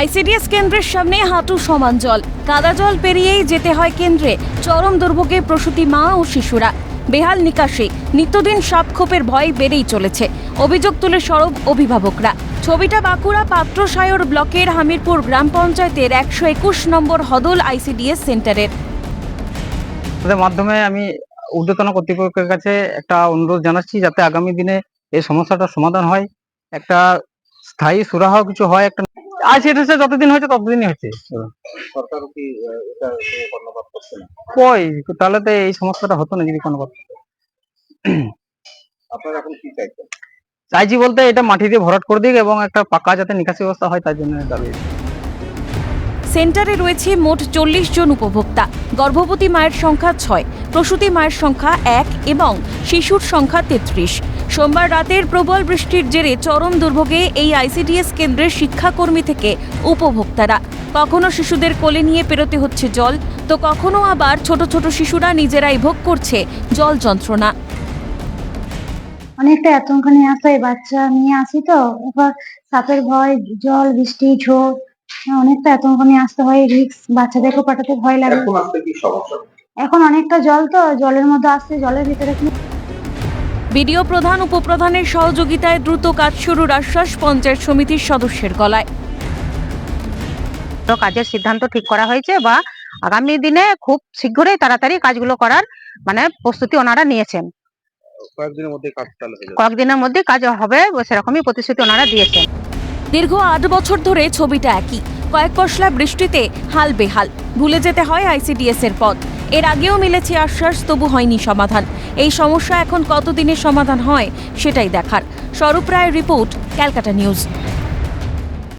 ICDS কেন্দ্রের সামনে হাঁটু সমান জল। কাদা জল পেরিয়েই যেতে হয় কেন্দ্রে। চরম দুর্ভোগে প্রসূতি মা ও শিশুরা। বেহাল নিকাশে নিত্যদিন সাপখোপের ভয় বেড়েই চলেছে। অভিযোগ তুলে সরব অভিভাবকরা। ছবিটা বাঁকুড়া পাত্রসায়র ব্লকের হামিরপুর গ্রাম পঞ্চায়েতের একশো একুশ নম্বর হদল আইসিডিএস সেন্টারের। মাধ্যমে আমি ঊর্ধ্বতন কর্তৃপক্ষের কাছে একটা অনুরোধ জানাচ্ছি যাতে আগামী দিনে এই সমস্যাটার সমাধান হয়। একটা স্থায়ী সুরাহ কিছু হয়, একটা আজ এটা হচ্ছে যতদিন হয়েছে ততদিনই হচ্ছে। সরকার কি এটা কর্ণপাত করছে না? কই? তাহলে তো এই সমস্যাটা হতো না যদি কোনো কথা। আপনারা এখন কি চাইছেন? চাইছি বলতে এটা মাটি দিয়ে ভরাট করে দিক এবং একটা পাকা যাতে নিকাশি ব্যবস্থা হয় তার জন্য দাবি। সেন্টারে রয়েছে মোট চল্লিশ জন উপভোক্তা। গর্ভবতী মায়ের সংখ্যা ছয় প্রসূতি মায়ের সংখ্যা এক এবং শিশুর সংখ্যা তেত্রিশ। সোমবার রাতের প্রবল বৃষ্টির জেরে চরম দুর্ভোগে এই আইসিডিএস কেন্দ্রের শিক্ষাকর্মী থেকে উপভোক্তারা। কখনো শিশুদের কোলে নিয়ে পেরোতে হচ্ছে জল তো কখনো আবার ছোট ছোট শিশুরা নিজেরাই ভোগ করছে জল যন্ত্রণা। অনেকটা আতঙ্ক নিয়ে আসা হয় বাচ্চা নিয়ে আসি তো এবার সাপের ভয় জল বৃষ্টি ঝোড় অনেকটা আতঙ্ক নিয়ে আসতে হয় রিক্স বাচ্চাদেরকেও পাঠাতে ভয় লাগে। এখন আসতে কি সমস্যা? এখন অনেকটা জল তো জলের মধ্যে আসছে জলের ভিতরে কি বিডিও প্রধান উপপ্রধানের সহযোগিতায় দ্রুত কাজ শুরুর আশ্বাস পঞ্চায়েত সমিতির সদস্যের গলায়। তো কাজের সিদ্ধান্ত ঠিক করা হয়েছে বা আগামী দিনে খুব শীঘ্রই তাড়াতাড়ি কাজগুলো করার মানে প্রস্তুতি ওনারা নিয়েছেন। কয়েকদিনের মধ্যে কাজ চালু কয়েকদিনের মধ্যে কাজ হবে সেরকমই প্রতিশ্রুতি ওনারা দিয়েছেন। দীর্ঘ আট বছর ধরে ছবিটা একই। কয়েক পশলা বৃষ্টিতে হাল বেহাল। ভুলে যেতে হয় আইসিডিএস এর পথ। এর আগেও মিলেছে আশ্বাস, তবু হয়নি সমাধান। এই সমস্যা এখন কতদিনে সমাধান হয়, সেটাই দেখার। স্বরূপ রায়ের রিপোর্ট, ক্যালকাটা নিউজ।